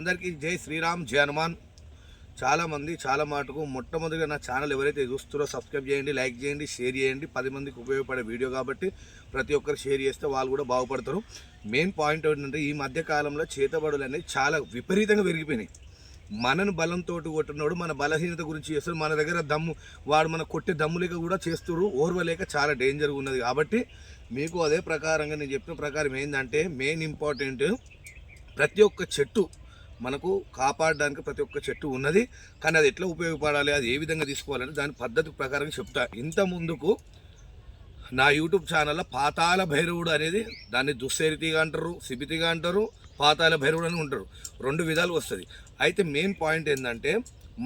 అందరికీ జై శ్రీరామ్ జై హనుమాన్. చాలామంది చాలా మాటకు మొట్టమొదటిగా నా ఛానల్ ఎవరైతే చూస్తారో సబ్స్క్రైబ్ చేయండి లైక్ చేయండి షేర్ చేయండి. పది మందికి ఉపయోగపడే వీడియో కాబట్టి ప్రతి ఒక్కరు షేర్ చేస్తే వాళ్ళు కూడా బాగుపడతారు. మెయిన్ పాయింట్ ఏంటంటే ఈ మధ్య కాలంలో చేతబడులు అనేవి చాలా విపరీతంగా పెరిగిపోయినాయి. మనను బలంతో కొట్టినోడు మన బలహీనత గురించి చేస్తారు మన దగ్గర దమ్ము వాడు మన కొట్టే దమ్ములేక కూడా చేస్తారు ఓర్వలేక చాలా డేంజర్గా ఉన్నది కాబట్టి మీకు అదే ప్రకారంగా నేను చెప్పిన ప్రకారం ఏంటంటే మెయిన్ ఇంపార్టెంట్ ప్రతి ఒక్క చెట్టు మనకు కాపాడడానికి ప్రతి ఒక్క చెట్టు ఉన్నది కానీ అది ఎట్లా ఉపయోగపడాలి అది ఏ విధంగా తీసుకోవాలని దాని పద్ధతి ప్రకారం చెప్తా. ఇంత ముందుకు నా యూట్యూబ్ ఛానల్లో పాతాల భైరవుడు అనేది దాన్ని దుశ్చరితిగా అంటారు సిబితిగా అంటారు పాతాల భైరవుడు అని ఉంటారు. రెండు విధాలు వస్తుంది. అయితే మెయిన్ పాయింట్ ఏంటంటే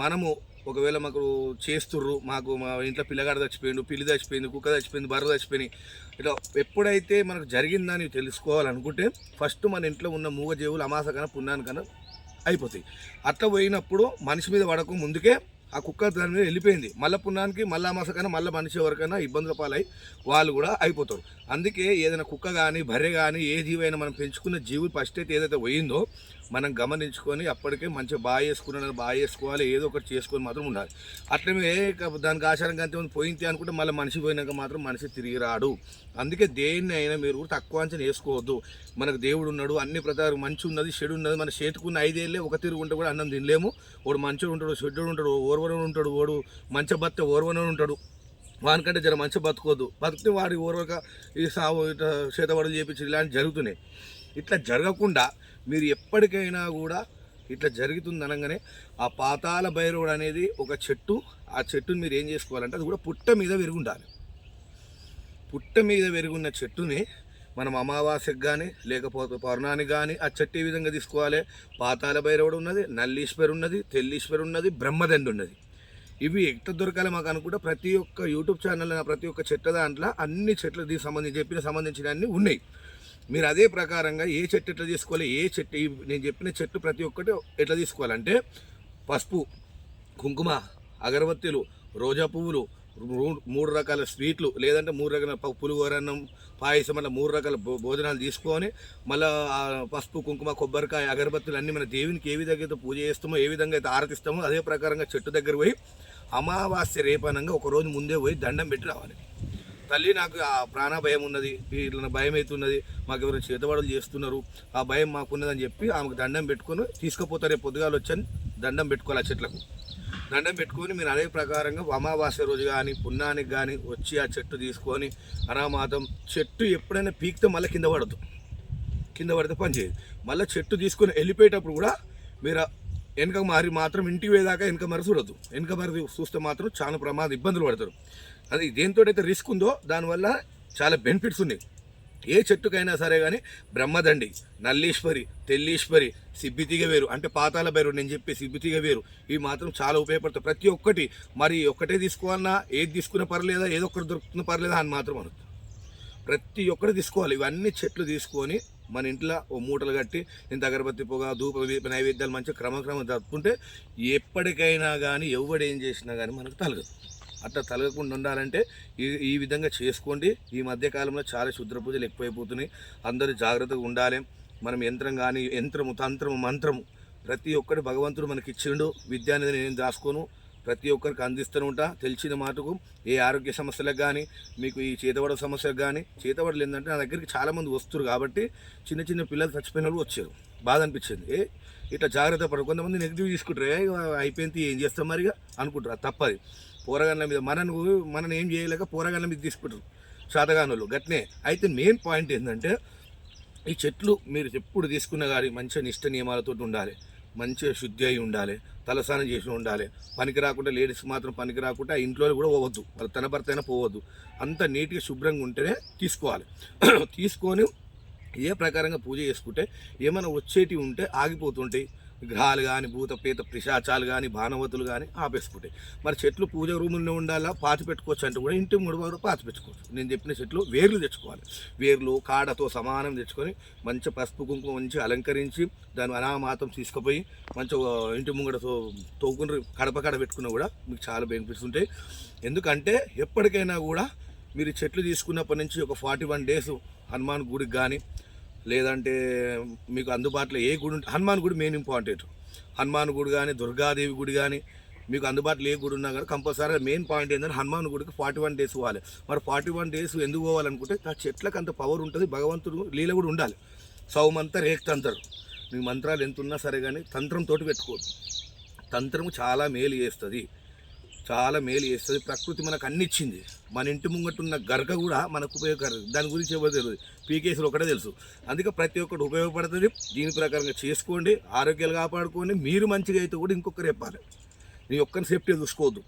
మనము ఒకవేళ మాకు చేస్తుర్రు మాకు మా ఇంట్లో పిల్లగాడు చచ్చిపోయిండు పిల్లి చచ్చిపోయింది కుక్క చచ్చిపోయింది బర్ర చచ్చిపోయినాయి ఇట్లా ఎప్పుడైతే మనకు జరిగిందని తెలుసుకోవాలనుకుంటే ఫస్ట్ మన ఇంట్లో ఉన్న మూగజీవులు అమాసకన పుణ్యానికన్నా అయిపోతాయి. అట్లా పోయినప్పుడు మనిషి మీద పడక ముందుకే ఆ కుక్క దాని మీద వెళ్ళిపోయింది. మళ్ళీ పుణ్యానికి మళ్ళీ మసకైనా మళ్ళీ మనిషి ఎవరికైనా ఇబ్బందుల పాలై వాళ్ళు కూడా అయిపోతారు. అందుకే ఏదైనా కుక్క కానీ బర్రె కానీ ఏ జీవైనా మనం పెంచుకున్న జీవి ఫస్ట్ అయితే ఏదైతే పోయిందో మనం గమనించుకొని అప్పటికే మంచిగా బాగా చేసుకున్నాను బాగా చేసుకోవాలి ఏదో ఒకటి చేసుకొని మాత్రం ఉండాలి. అట్లనే దానికి ఆచారం కంటే పోయింది అనుకుంటే మళ్ళీ మనిషి పోయినాక మాత్రం మనిషి తిరిగి రాడు. అందుకే దేన్ని అయినా మీరు కూడా తక్కువ అంచనా వేసుకోవద్దు. మనకు దేవుడు ఉన్నాడు అన్ని ప్రకారం మంచి ఉన్నది చెడు ఉన్నది మన చేతుకున్న ఐదేళ్ళే ఒక తిరుగు ఉంటే కూడా అన్నం తినలేము. వాడు మంచోడు ఉంటాడు చెడ్డు ఉంటాడు ఓర్వనుడు ఉంటాడు వాడు మంచి భర్త ఓర్వనుడు ఉంటాడు. వానికంటే జర మంచి బతుకోద్దు. బతికితే వాడి ఓర్వక ఈ సాగు ఇట్లా చేతబడులు చేపించి ఇలాంటి జరుగుతున్నాయి. ఇట్లా జరగకుండా మీరు ఎప్పటికైనా కూడా ఇట్లా జరుగుతుంది అనగానే ఆ పాతాల భైరవుడు అనేది ఒక చెట్టు ఆ చెట్టుని మీరు ఏం చేసుకోవాలంటే అది కూడా పుట్ట మీద విరుగుండాలి. పుట్ట మీద విరుగున్న చెట్టుని మనం అమావాస్యకు కానీ లేకపోతే పౌర్ణానికి కానీ ఆ చెట్టు ఈ విధంగా తీసుకోవాలి? పాతాల భైరవుడు ఉన్నది నల్లీశ్వరు ఉన్నది తెల్లీశ్వరు ఉన్నది బ్రహ్మదండు ఉన్నది ఇవి ఎట్ట దొరకాలి మాకు అనుకుంటే ప్రతి ఒక్క యూట్యూబ్ ఛానల్ ప్రతి ఒక్క చెట్ల దాంట్లో అన్ని చెట్లకి దీనికి సంబంధించి చెప్పిన సంబంధించిన అన్నీ ఉన్నాయి. మీరు అదే ప్రకారంగా ఏ చెట్టు ఎట్లా తీసుకోవాలి ఏ చెట్టు నేను చెప్పిన చెట్టు ప్రతి ఒక్కటి ఎట్లా తీసుకోవాలంటే పసుపు కుంకుమ అగరబత్తీలు రోజా పువ్వులు మూడు రకాల స్వీట్లు లేదంటే మూడు రకాల ప- పాయసం అలా మూడు రకాల భోజనాలు తీసుకొని మళ్ళీ పసుపు కుంకుమ కొబ్బరికాయ అగరబత్తులు అన్నీ మన దేవునికి ఏ విధంగా అయితే పూజ చేస్తామో ఏ విధంగా అయితే ఆరతిస్తామో అదే ప్రకారంగా చెట్టు దగ్గర పోయి అమావాస్య రేపనంగా ఒక రోజు ముందే పోయి దండం పెట్టి రావాలి. తల్లి నాకు ఆ ప్రాణ భయం ఉన్నది ఇట్లా భయం అవుతున్నది మాకు ఎవరైనా చేతబడులు చేస్తున్నారు ఆ భయం మాకున్నదని చెప్పి ఆమెకు దండం పెట్టుకొని తీసుకుపోతారే పొద్దుగాలు వచ్చని దండం పెట్టుకోవాలి ఆ చెట్లకు. దండం పెట్టుకొని మీరు అదే ప్రకారంగా అమావాస్య రోజు కానీ పుణ్యానికి కానీ వచ్చి ఆ చెట్టు తీసుకొని అనామాతం చెట్టు ఎప్పుడైనా పీకితే మళ్ళీ కింద పడదు. కింద పడితే పని చేయదు. మళ్ళీ చెట్టు తీసుకొని వెళ్ళిపోయేటప్పుడు కూడా మీరు వెనక మారి మాత్రం ఇంటికి పోయేదాకా వెనక మరి చూడదు వెనక మరి చూస్తే మాత్రం చాలా ప్రమాద ఇబ్బందులు పడతారు. అది దేంతో అయితే రిస్క్ ఉందో దానివల్ల చాలా బెనిఫిట్స్ ఉన్నాయి. ఏ చెట్టుకైనా సరే కానీ బ్రహ్మదండి నల్లీశ్వరి తెల్లీశ్వరి సిబ్బితిగ వేరు అంటే పాతాల వేరు నేను చెప్పే సిబ్బితిగ వేరు. ఇవి మాత్రం చాలా ఉపయోగపడతాయి. ప్రతి ఒక్కటి మరి ఒక్కటే తీసుకోవాలన్నా ఏది తీసుకున్నా పర్లేదా ఏదో ఒకటి దొరుకుతున్నా పర్లేదా అని మాత్రం అనొద్దు ప్రతి ఒక్కటి తీసుకోవాలి. ఇవన్నీ చెట్లు తీసుకొని మన ఇంట్లో ఓ మూటలు కట్టి ఇంత అగరబత్తి పొగ ధూప దీప నైవేద్యాలు మంచిగా క్రమక్రమం తప్పుకుంటే ఎప్పటికైనా కానీ ఎవడేం ఏం చేసినా కానీ మనకు తలగదు. అట్లా తలగకుండా ఉండాలంటే ఈ ఈ విధంగా చేసుకోండి. ఈ మధ్యకాలంలో చాలా క్షుద్ర పూజలు ఎక్కువైపోతున్నాయి. అందరూ జాగ్రత్తగా ఉండాలి. మనం యంత్రం కానీ యంత్రము తంత్రము మంత్రము ప్రతి ఒక్కటి భగవంతుడు మనకి ఇచ్చిండు విద్య అనేది నేను దాచుకోను ప్రతి ఒక్కరికి అందిస్తూనే ఉంటా. తెలిసిన మాటకు ఏ ఆరోగ్య సమస్యలకు కానీ మీకు ఈ చేతబడ సమస్యలకు కానీ చేతబడలు ఏంటంటే నా దగ్గరికి చాలామంది వస్తారు కాబట్టి చిన్న చిన్న పిల్లలు చచ్చిపోయిన వాళ్ళు వచ్చారు. బాధ అనిపించింది. ఏ ఇట్లా జాగ్రత్త పడు. కొంతమంది నెగిటివ్ తీసుకుంటారు. ఏ అయిపోయింది ఏం చేస్తాం మరిగా అనుకుంటారు. తప్పది. పోరగాళ్ళ మీద మనను మనని ఏం చేయలేక పోరగాళ్ళ మీద తీసుకుంటారు. శాతగానులు గట్నే. అయితే మెయిన్ పాయింట్ ఏంటంటే ఈ చెట్లు మీరు ఎప్పుడు తీసుకున్న కానీ మంచిగా నిష్ట నియమాలతో ఉండాలి. మంచిగా శుద్ధి అయి ఉండాలి తలస్నానం చేసి ఉండాలి. పనికి రాకుండా లేడీస్ మాత్రం పనికి రాకుండా ఇంట్లో కూడా పోవద్దు. వాళ్ళు తన భర్త అయినా పోవద్దు. అంత నీట్గా శుభ్రంగా ఉంటేనే తీసుకోవాలి. తీసుకొని ఏ ప్రకారంగా పూజ చేసుకుంటే ఏమైనా వచ్చేటివి ఉంటే ఆగిపోతుంటాయి. గ్రహాలు కానీ భూతపీత పిశాచాలు కానీ భానవతులు కానీ ఆపేసుకుంటాయి. మరి చెట్లు పూజ రూముల్లో ఉండాలా? పాతి పెట్టుకోవచ్చు అంటే కూడా ఇంటి మూడు వరకు పాతి పెట్టుకోవచ్చు. నేను చెప్పిన చెట్లు వేర్లు తెచ్చుకోవాలి. వేర్లు కాడతో సమానం తెచ్చుకొని మంచి పసుపు కుంకుమ మంచి అలంకరించి దాని అనామాతం తీసుకుపోయి మంచిగా ఇంటి ముంగడ తో తోకుని కడప కడ పెట్టుకున్నా కూడా మీకు చాలా బెనిఫిట్స్ ఉంటాయి. ఎందుకంటే ఎప్పటికైనా కూడా మీరు చెట్లు తీసుకున్నప్పటి నుంచి ఒక ఫార్టీ వన్ డేస్ హనుమాన్ గుడికి కానీ లేదంటే మీకు అందుబాటులో ఏ గుడి ఉంటే హనుమాన్ గుడి మెయిన్ ఇంపార్టెంట్ హనుమాన్ గుడి కానీ దుర్గాదేవి గుడి కానీ మీకు అందుబాటులో ఏ గుడి ఉన్నా కానీ కంపల్సరీ మెయిన్ పాయింట్ ఏంటంటే హనుమాన్ గుడికి ఫార్టీ వన్ డేస్ పోవాలి. మరి ఫార్టీ వన్ డేస్ ఎందుకు పోవాలనుకుంటే ఆ చెట్లకు అంత పవర్ ఉంటుంది భగవంతుడు లీల కూడా ఉండాలి. సౌమంతా రేక్తంతరు మీ మంత్రాలు ఎంత ఉన్నా సరే కానీ తంత్రంతో పెట్టుకోవద్దు. తంత్రము చాలా మేలు చేస్తుంది. చాలా మేలు చేస్తుంది. ప్రకృతి మనకు అన్ని ఇచ్చింది. మన ఇంటి ముంగట ఉన్న గరక కూడా మనకు ఉపయోగకరం. దాని గురించి ఎవరు తెలియదు. పీకేసీలు ఒకటే తెలుసు. అందుకే ప్రతి ఒక్కటి ఉపయోగపడుతుంది. దీని ప్రకారంగా చేసుకోండి. ఆరోగ్యాలు కాపాడుకోండి. మీరు మంచిగా అయితే కూడా ఇంకొకరు చెప్పాలి. నీ ఒక్కరిని సేఫ్టీ చూసుకోవద్దు.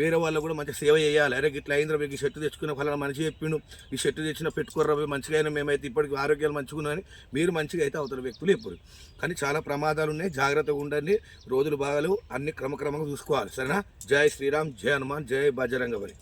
వేరే వాళ్ళు కూడా మంచిగా సేవ చేయాలి. అరే ఇట్లా అయిందిరా మీకు ఈ షర్టు తెచ్చుకున్న ఫలానా మంచిగా చెప్పిండు. ఈ షర్టు తెచ్చిన పెట్టుకోర్రా మంచిగా అయినా మేమైతే ఇప్పటికి ఆరోగ్యాలు మంచిగా ఉన్నాయని మీరు మంచిగా అయితే అవతల వ్యక్తులు ఎప్పుడు కానీ చాలా ప్రమాదాలు ఉన్నాయి జాగ్రత్తగా ఉండండి. రోజులు బాగాలు అన్ని క్రమక్రమంగా చూసుకోవాలి. సరేనా? జై శ్రీరామ్ జై హనుమాన్ జై బజరంగబలి.